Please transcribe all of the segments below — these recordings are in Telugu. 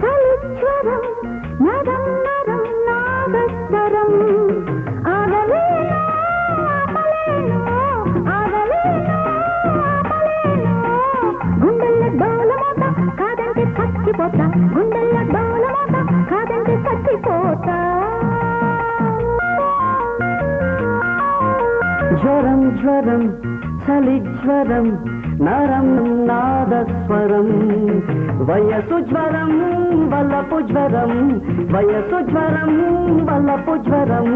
ఫలిజ్వరం నరం నరం నాగస్వరం ఆగలేనా ఆపలేనా ఆగలేనా ఆపలేనా. గుండెల డోలమోత కాదంటే చచ్చిపోతా. గుండెల డోలమోత కాదంటే జ్వరం చలి జ్వరం నరం నాదస్వరం వయసు జ్వరము వల్లపు జ్వరం వయసు జ్వరము వల్లపు జ్వరం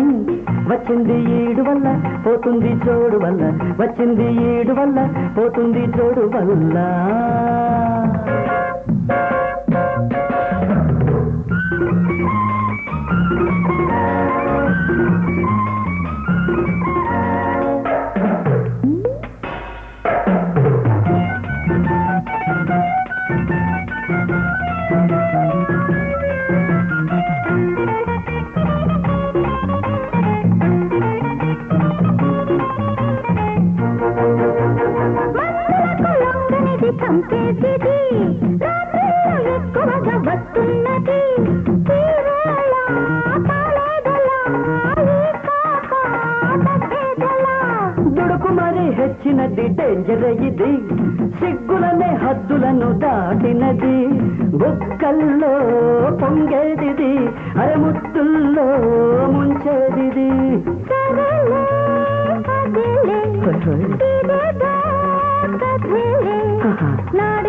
వచ్చింది ఈడు వల్ల పోతుంది చోడు వల్ల. వచ్చింది ఈడు వల్ల పోతుంది చోడు వల్ల. చంపేసిది? ఎక్కువగా వస్తున్నది దుడుకు మరి హెచ్చినది డేంజర్ ఇది. సిగ్గులనే హద్దులను దాటినది. బుక్కల్లో పొంగేదిది అరముత్తుల్లో ముంచేదిది.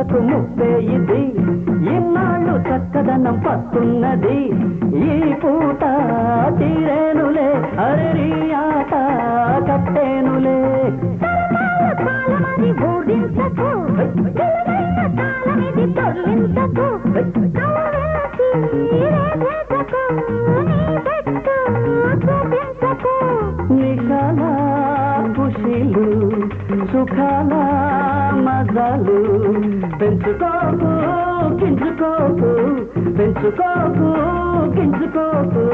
ఇంపులకు ముప్పే ఇది. ఇన్నాళ్ళు చక్కదనం పస్తున్నది ఈ పూట తీరేనులే అరే ఆట కట్టేనులే. కాలమని ఖుషీలు సుఖాల మజాలు. పెంచుకోకు కించుకోకు పెంచుకోకు కించుకోకు.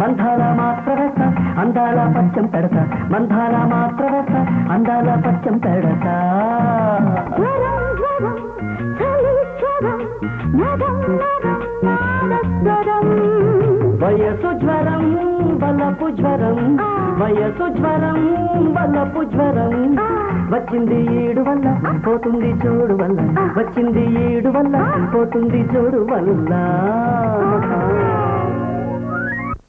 మందాల మాత్రవత అందాల పచ్చం పెడతా మందాల మాత్రవత అందాల పచ్చం పెడతా వయసు జ్వరం బలపు జ్వరం. వయసు జ్వరం బలపు జ్వరం. వచ్చింది ఏడు వల్ల పోతుంది చూడు వల్ల. వచ్చింది ఏడు వల్ల పోతుంది చూడు వల్ల.